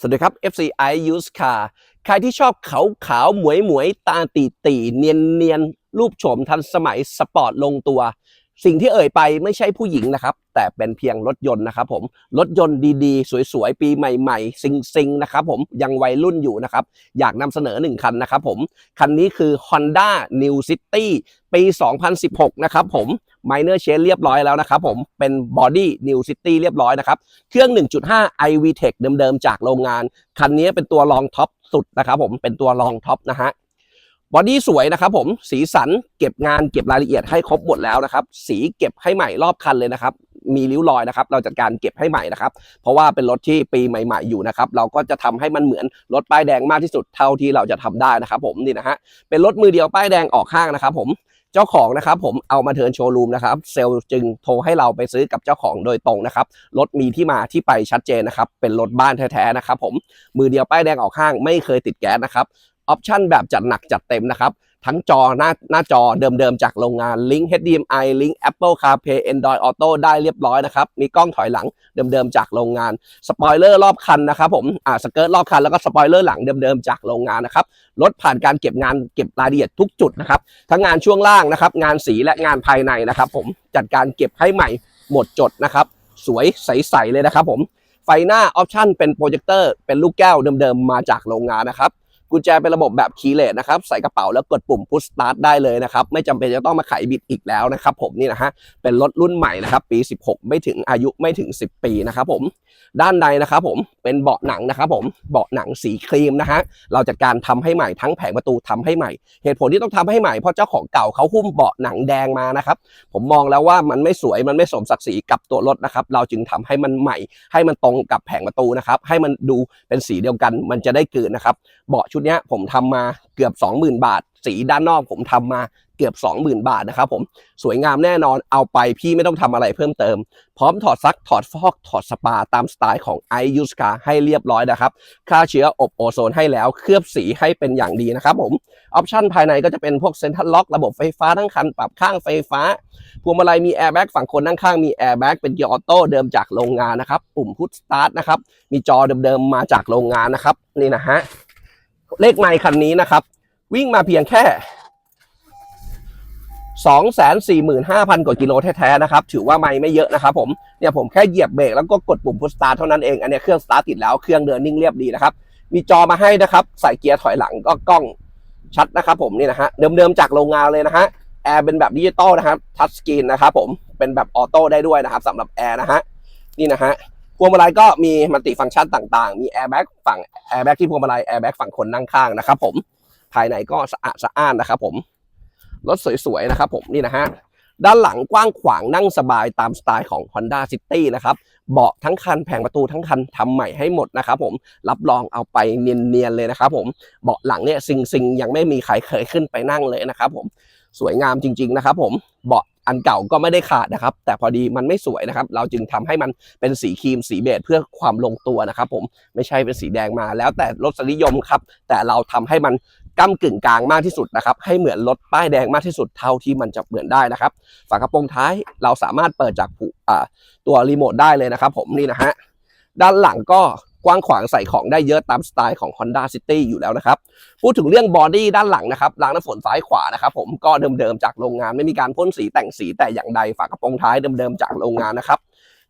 สวัสดีครับ FCI Used Car ใครที่ชอบขาวขาวหมวยหมวยตาตีตีเนียนเนียนรูปโฉมทันสมัยสปอร์ตลงตัว สิ่งที่เอ่ยไปไม่ใช่ผู้หญิงนะครับ แต่เป็นเพียงรถยนต์นะครับผมรถยนต์ดีๆ สวยๆ ปีใหม่ๆ ซิงๆนะครับผมยังวัยรุ่นอยู่นะครับ อยากนำเสนอหนึ่งคันนะครับผมคันนี้คือ Honda New City ปี 2016 นะครับผม Minor Change เรียบร้อยแล้วนะครับผมเป็น Body New City เรียบร้อยนะครับ เครื่อง 1.5 iVTEC เดิมๆ จากโรงงาน คันนี้เป็นตัวรองท็อปสุดนะครับผมเป็นตัวรองท็อปนะฮะ บอดี้สวยนะครับผมสีสันเก็บงานเก็บรายละเอียดให้ครบหมดแล้วนะครับ สีเก็บให้ใหม่รอบคันเลยนะครับ มีริ้วรอยนะครับ เราจัดการเก็บให้ใหม่นะครับ เพราะว่าเป็นรถที่ปีใหม่ ๆ อยู่นะครับ เราก็จะทำให้มันเหมือนรถป้ายแดงมากที่สุดเท่าที่เราจะทำได้นะครับ ผมนี่นะฮะเป็นรถมือเดียวป้ายแดงออกข้างนะครับ ผมเจ้าของนะครับผมเอามาเทิร์นโชว์รูมนะครับเซลล์จึงโทรให้เราไปซื้อกับเจ้าของโดยตรงนะครับรถมีที่มาที่ไปชัดเจนนะครับเป็นรถบ้านแท้ๆนะครับผมมือเดียวป้ายแดงออกข้างไม่เคยติดแก๊สนะครับ ออปชันแบบจัดหนักจัดเต็มนะครับ ทั้งจอหน้าหน้าจอเดิมๆ จากโรงงานลิงก์ HDMI ลิงก์ Apple CarPlay Android Auto ได้เรียบร้อยนะครับ มีกล้องถอยหลังเดิมๆ จากโรงงาน สปอยเลอร์รอบคันนะครับผมอ่าสเกิร์ตรอบคันแล้วก็สปอยเลอร์หลังเดิมๆ จากโรงงานนะครับรถผ่านการเก็บงานเก็บรายละเอียดทุกจุดนะครับ ทั้งงานช่วงล่างนะครับ งานสีและงานภายในนะครับ ผมจัดการเก็บให้ใหม่หมดจดนะครับ สวยใสๆเลยนะครับ ผมไฟหน้าออปชั่นเป็นโปรเจคเตอร์เป็นลูกแก้วเดิมๆ มาจากโรงงานนะครับ กุญแจเป็นระบบแบบคีย์เลสนะครับใส่กระเป๋าแล้วกดปุ่มพุชสตาร์ทได้เลยนะครับไม่จำเป็นจะต้องมาไขบิดอีกแล้วนะครับผมนี่นะฮะเป็นรถรุ่นใหม่นะครับปี 16 ไม่ถึงอายุไม่ถึง 10 ปีนะครับผมด้านในนะครับผมเป็นเบาะหนังนะครับผมเบาะหนังสีครีมนะฮะเราจัดการทำให้ใหม่ทั้งแผงประตูทำให้ใหม่ เหตุผลที่ต้องทำให้ใหม่เพราะเจ้าของเก่าเขาหุ้มเบาะหนังแดงมานะครับผมมองแล้วว่ามันไม่สวยมันไม่สมศักดิ์ศรีกับตัวรถนะครับเราจึงทำให้มันใหม่ ให้มันตรงกับแผงประตูนะครับให้มันดูเป็นสีเดียวกันมันจะได้กลืนนะครับเบาะชุดนี้ผมทำมาเกือบ 20,000 บาท สีด้านนอกผมทำมาเกือบ 20,000 บาทนะครับผมสวยงามแน่นอนเอาไปพี่ไม่ต้องทำอะไรเพิ่มเติม พร้อมถอดซักถอดฟอกถอดสปาตามสไตล์ของ i u s c a ให้เรียบร้อยนะครับฆ่าเชื้ออบโอโซนให้แล้วเคลือบสีให้เป็นอย่างดีนะครับผมออปชั่นภายในก็จะเป็นพวกเซ็นทรัลล็อกระบบไฟฟ้าทั้งคันปรับข้างไฟฟ้าพวงมาลัยมีแอร์แบ็กฝั่งคนนั่งข้างมีแอร์แบ็กเป็นเกียร์ออโต้เดิมจากโรงงานนะครับปุ่มพุทสตาร์ทนะครับมีจอเดิมๆมาจากโรงงานนะครับนี่นะฮะ เลขไมค์คันนี้นะครับ วิ่งมาเพียงแค่ 245,000 กว่ากิโลแท้ๆนะครับ ถือว่าไม่ไม่เยอะนะครับผมเนี่ยผมแค่เหยียบเบรกแล้วก็กดปุ่มพุทสตาร์เท่านั้นเองอันนี้เครื่องสตาร์ติดแล้วเครื่องเดินนิ่งเรียบดีนะครับ มีจอมาให้นะครับใส่เกียร์ถอยหลังก็กล้องชัดนะครับผมนี่นะฮะเดิมๆจากโรงงานเลยนะฮะแอร์เป็นแบบดิจิตอลนะครับทัชสกรีนนะครับผมเป็นแบบออโต้ได้ด้วยนะครับสำหรับแอร์นะฮะนี่นะฮะ พวงมาลัยก็มีมัลติฟังก์ชันต่างๆ มีแอร์แบ็กฝั่งแอร์แบ็กที่พวงมาลัยแอร์แบ็กฝั่งคนนั่งข้างนะครับผมภายในก็สะอาดสะอ้านนะครับผมรถสวยๆนะครับผมนี่นะฮะด้านหลังกว้างขวางนั่งสบายตามสไตล์ของ Honda City นะครับเบาะทั้งคันแผงประตูทั้งคันทำใหม่ให้หมดนะครับผมรับรองเอาไปเนียนๆเลยนะครับผมเบาะหลังเนี่ยซิงๆยังไม่มีใครเคยขึ้นไปนั่งเลยนะครับผมสวยงามจริง ๆนะครับผมเบาะ อันเก่าก็ไม่ได้ขาดนะครับ แต่พอดีมันไม่สวยนะครับ เราจึงทำให้มันเป็นสีครีมสีเบจเพื่อความลงตัวนะครับ ผมไม่ใช่เป็นสีแดงมาแล้วแต่รสนิยมครับ แต่เราทำให้มันก้ากึ่งกลางมากที่สุดนะครับ ให้เหมือนรถป้ายแดงมากที่สุดเท่าที่มันจะเหมือนได้นะครับ ฝากระโปรงท้ายเราสามารถเปิดจากผู้ตัวรีโมทได้เลยนะครับ ผมนี่นะฮะด้านหลังก็ กว้างขวางใส่ของได้เยอะตามสไตล์ของ Honda City อยู่แล้วนะครับ พูดถึงเรื่องบอดี้ด้านหลังนะครับรางน้ำฝนซ้ายขวานะครับผมก็เดิมๆจากโรงงานไม่มีการพ่นสีแต่งสีแต่อย่างใดฝากระโปรงท้ายเดิมๆจากโรงงานนะครับ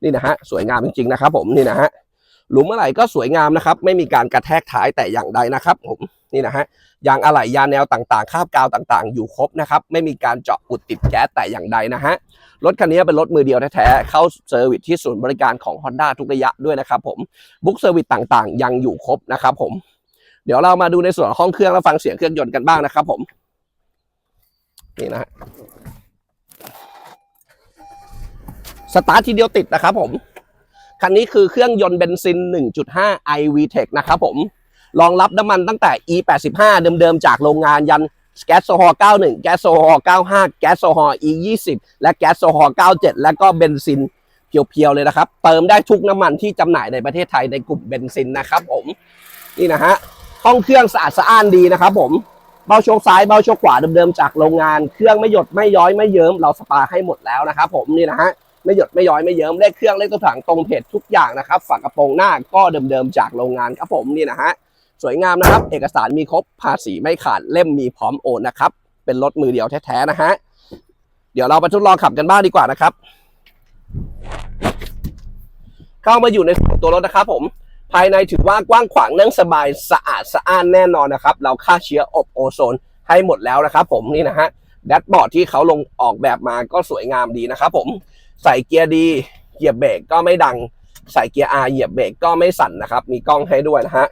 นี่นะฮะสวยงามจริงๆนะครับ ผมนี่นะฮะหลุมอะไรก็สวยงามนะครับ ไม่มีการกระแทกท้ายแต่อย่างใดนะครับผม นี่นะฮะยางอะไหล่ยาแนวต่างๆคาบกาวต่างๆ อยู่ครบนะครับ ไม่มีการเจาะอุดติดแก๊สแต่อย่างใดนะฮะรถคันนี้เป็นรถมือเดียวแท้ๆเข้าเซอร์วิสที่ศูนย์บริการของ Honda ทุกระยะด้วยนะครับผมบุ๊กเซอร์วิสต่างๆ ยังอยู่ครบนะครับผมเดี๋ยวเรามาดูในส่วนห้องเครื่องแล้วฟังเสียงเครื่องยนต์กันบ้างนะครับผมนี่นะฮะสตาร์ททีเดียวติดนะครับผมคันนี้คือเครื่องยนต์เบนซิน 1.5 iVTEC นะครับผม รองรับน้ำมันตั้งแต่ E85 เดิมๆจากโรงงานยันแก๊สโซฮอล์91 แก๊สโซฮอล์95 แก๊สโซฮอล์ E20 และแก๊สโซฮอล์97 และก็เบนซินเพียวๆเลยนะครับ เติมได้ทุกน้ำมันที่จำหน่ายในประเทศไทยในกลุ่มเบนซินนะครับผมนี่นะฮะห้องเครื่องสะอาดสะอ้านดีนะครับผมเบาโชคซ้ายเบาโชคขวาเดิมๆจากโรงงาน เครื่องไม่หยดไม่ย้อยไม่เยิ้มเราสปาให้หมดแล้วนะครับผมนี่นะฮะไม่หยดไม่ย้อยไม่เยิ้มเลขเครื่องเลขตัวถังตรงเพจทุกอย่างนะครับฝากกระโปรงหน้าก็เดิมๆจากโรงงานครับผมนี่นะฮะ สวยงามนะครับ เอกสารมีครบภาษีไม่ขาดเล่มมีพร้อมโอนนะครับ เป็นรถมือเดียวแท้ๆนะฮะเดี๋ยวเราไปทดลองขับกันบ้างดีกว่านะครับ เข้ามาอยู่ในตัวรถนะครับผมภายในถือว่ากว้างขวางนั่งสบายสะอาดสะอ้านแน่นอนนะครับ เราฆ่าเชื้ออบโอโซนให้หมดแล้วนะครับผมนี่นะฮะแดชบอร์ดที่เขาลงออกแบบมาก็สวยงามดีนะครับผมใส่เกียร์ดีเหยียบเบรกก็ไม่ดัง ใส่เกียร์ R เหยียบเบรกก็ไม่สั่นนะครับ มีกล้องให้ด้วยนะฮะ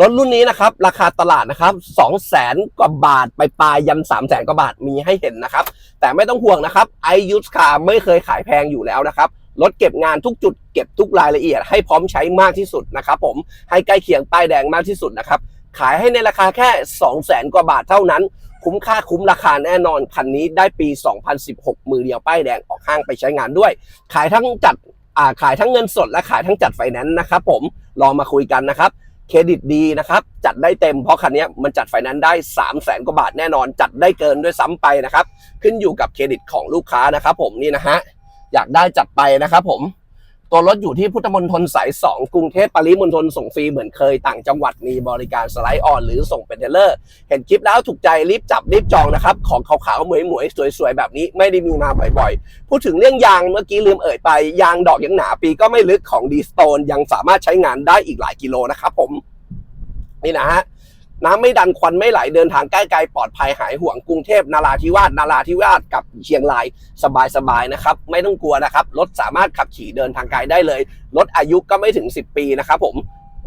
รถรุ่นนี้นะครับ ราคาตลาดนะครับ2 0 0แสนกว่าบาทไปปลายยัน3 0 0แสนกว่าบาทมีให้เห็นนะครับ แต่ไม่ต้องห่วงนะครับ i u s e car ไม่เคยขายแพงอยู่แล้วนะครับรถเก็บงานทุกจุดเก็บทุกรายละเอียด ให้พร้อมใช้มากที่สุดนะครับผมให้ใกล้เคียงป้ายแดงมากที่สุดนะครับ ขายให้ในราคาแค่2 0 0แสนกว่าบาทเท่านั้น คุ้มค่าคุ้มราคาแน่นอน คันนี้ได้ปี 2016 มือเดียวป้ายแดงออกห้างไปใช้งานด้วย ขายทั้งจัดขายทั้งเงินสดและขายทั้งจัดไฟแนนซ์นะครับผมลองมาคุยกันนะครับ เครดิตดีนะครับ จัดได้เต็มเพราะคันนี้มันจัดไฟแนนซ์ได้ 3 0 0แสนกว่าบาทแน่นอน จัดได้เกินด้วยซ้ำไปนะครับ ขึ้นอยู่กับเครดิตของลูกค้านะครับผมนี่นะฮะอยากได้จัดไปนะครับผม ตัวรถอยู่ที่พุทธมณฑลสาย 2 กรุงเทพปริมณฑลส่งฟรีเหมือนเคยต่างจังหวัดมีบริการสไลด์ออน หรือส่งเป็นเทเลอร์ เห็นคลิปแล้วถูกใจรีบจับรีบจองนะครับ ของขาวๆหมวยๆ สวยๆ แบบนี้ไม่ได้มีมาบ่อยๆ พูดถึงเรื่องยางเมื่อกี้ลืมเอ่ยไป ยางดอกยังหนาปีก็ไม่ลึกของดีสโตนยังสามารถใช้งานได้อีกหลายกิโลนะครับผมนี่นะฮะ น้ำไม่ดันควันไม่ไหลเดินทางใกล้ไกลปลอดภัยหายห่วงกรุงเทพนาราธิวาสนาราธิวาสกับเชียงรายสบายๆนะครับ ไม่ต้องกลัวนะครับรถสามารถขับขี่เดินทางไกลได้เลยรถอายุก็ไม่ถึง 10 ปีนะครับผม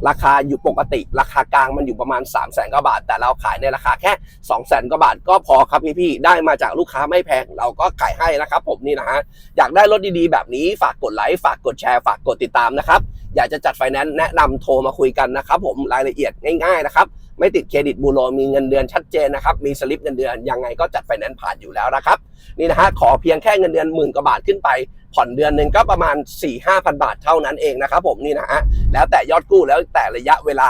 ราคาอยู่ปกติ ราคากลางมันอยู่ประมาณ 3 0 0แสนกว่าบาท แต่เราขายในราคาแค่ 2 0 0แสนกว่าบาทก็พอครับพี่ๆได้มาจากลูกค้าไม่แพง เราก็ขายให้นะครับผมนี่นะฮะอยากได้รถดีๆ แบบนี้ฝากกดไลค์ฝากกดแชร์ฝากกดติดตามนะครับ อยากจะจัดไฟแนนซ์แนะนำโทรมาคุยกันนะครับผมรายละเอียดง่ายๆนะครับ ไม่ติดเครดิตบูโรมีเงินเดือนชัดเจนนะครับ มีสลิปเงินเดือนยังไงก็จัดไฟแนนซ์ผ่านอยู่แล้วนะครับ นี่นะฮะขอเพียงแค่เงินเดือนหมื่นกว่าบาทขึ้นไป ผ่อนเดือนหนึ่งก็ประมาณ 4 5 0 0 0 บาทเท่านั้นเองนะครับผมนี่นะฮะแล้วแต่ยอดกู้แล้วแต่ระยะเวลา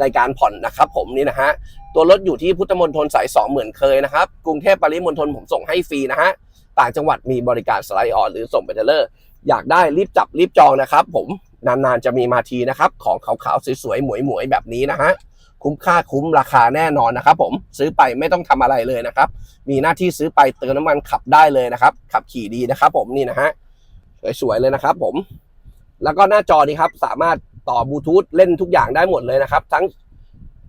ในการผ่อนนะครับผมนี่นะฮะตัวรถอยู่ที่พุทธมณฑลสาย2เหมือนเคยนะครับกรุงเทพปริมณฑลผมส่งให้ฟรีนะฮะต่างจังหวัดมีบริการสไลด์ออนหรือส่งเป็นเทเลอร์อยากได้รีบจับรีบจองนะครับ ผมนานๆจะมีมาทีนะครับ ของขาวๆสวยๆหมวยๆแบบนี้นะฮะ คุ้มค่าคุ้มราคาแน่นอนนะครับผมซื้อไปไม่ต้องทำอะไรเลยนะครับ มีหน้าที่ซื้อไปเติมน้ำมันขับได้เลยนะครับ ขับขี่ดีนะครับ ผมนี่นะฮะสวยๆเลยนะครับ ผม แล้วก็หน้าจอนี้ครับสามารถต่อบลูทูธเล่นทุกอย่างได้หมดเลยนะครับ ทั้ง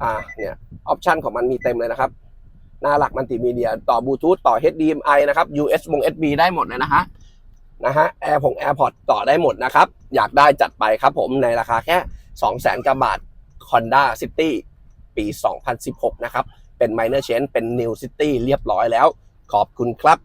อ่าเนี่ยออปชันของมันมีเต็มเลยนะครับ หน้าหลักมัลติมีเดีย ต่อบลูทูธต่อ HDMI นะครับ US มง SB ได้หมดเลยนะฮะนะฮะแอร์ผง AirPod ต่อได้หมดนะครับ อยากได้จัดไปครับผมในราคาแค่ 2 0 0 0 0 0กว่าบาท Honda City ปี 2016 นะครับ เป็น minor change เป็น new city เรียบร้อยแล้ว ขอบคุณครับ